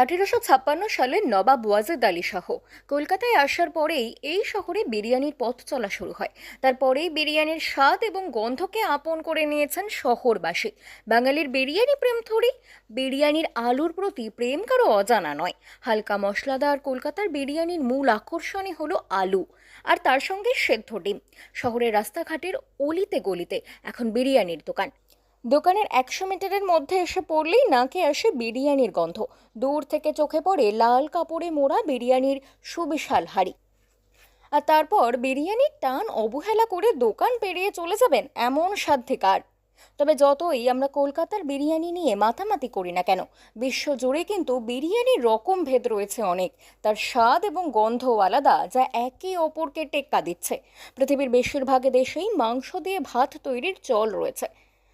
আঠেরোশো ছাপ্পান্ন সালে নবাব ওয়াজেদ আলী শাহ কলকাতায় আসার পরেই এই শহরে বিরিয়ানির পথ চলা শুরু হয়। তারপরেই বিরিয়ানির স্বাদ এবং গন্ধকে আপন করে নিয়েছেন শহরবাসী। বাঙালির বিরিয়ানি প্রেম থরি বিরিয়ানির আলুর প্রতি প্রেম কারও অজানা নয়। হালকা মশলাদার কলকাতার বিরিয়ানির মূল আকর্ষণই হলো আলু, আর তার সঙ্গে সেদ্ধ ডিম। শহরের রাস্তাঘাটের অলিতে গলিতে এখন বিরিয়ানির দোকান। দোকানের একশো মিটারের মধ্যে এসে পড়লেই নাকে আসে বিরিয়ানির গন্ধ। দূর থেকে চোখে পড়ে লাল কাপড়ে মোড়া বিরিয়ানির সুবিশাল হাড়ি। আর তারপর বিরিয়ানির টান অবহেলা করে দোকান পেরিয়ে চলে যাবেন এমন সাধ্যিকার। তবে যতই আমরা কলকাতার বিরিয়ানি নিয়ে মাতামাতি করি না কেন বিশ্বজুড়ে কিন্তু বিরিয়ানির রকম ভেদ রয়েছে অনেক। তার স্বাদ এবং গন্ধ আলাদা, যা একে অপরকে টেক্কা দিচ্ছে। পৃথিবীর বেশিরভাগ দেশেই মাংস দিয়ে ভাত তৈরির চল রয়েছে।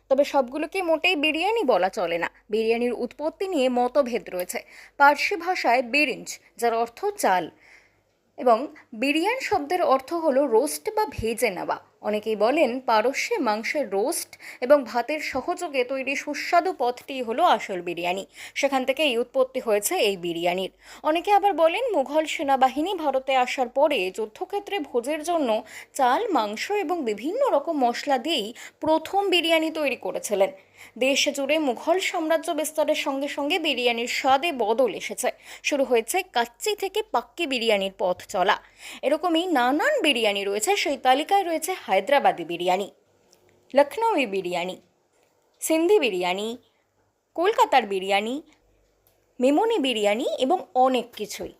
তবে সবগুলোকে মোটেই বিরিয়ানি বলা চলে না। বিরিয়ানির উৎপত্তি নিয়ে মতভেদ রয়েছে। পার্সি ভাষায় বিরিঞ্জ, যার অর্থ চাল, এবং বিরিয়ান শব্দের অর্থ হলো রোস্ট বা ভেজে নেওয়া। অনেকেই বলেন পারস্যে মাংসের রোস্ট এবং ভাতের সহযোগে তৈরি সুস্বাদু পথটি হলো আসল বিরিয়ানি। সেখান থেকে এই উৎপত্তি হয়েছে এই বিরিয়ানির। অনেকে আবার বলেন মুঘল সেনাবাহিনী ভারতে আসার পরে যুদ্ধক্ষেত্রে ভোজের জন্য চাল, মাংস এবং বিভিন্ন রকম মশলা দিয়েই প্রথম বিরিয়ানি তৈরি করেছিলেন। দেশ জুড়ে মুঘল সাম্রাজ্য বিস্তারের সঙ্গে সঙ্গে বিরিয়ানির স্বাদে বদল এসেছে। শুরু হয়েছে কাচ্চি থেকে পাক্কি বিরিয়ানির পথ চলা। এরকমই নানান বিরিয়ানি রয়েছে, সেই তালিকায় রয়েছে হায়দ্রাবাদি বিরিয়ানি, লখনৌই বিরিয়ানি, সিন্ধি বিরিয়ানি, কলকাতার বিরিয়ানি, মেমনি বিরিয়ানি এবং অনেক কিছুই।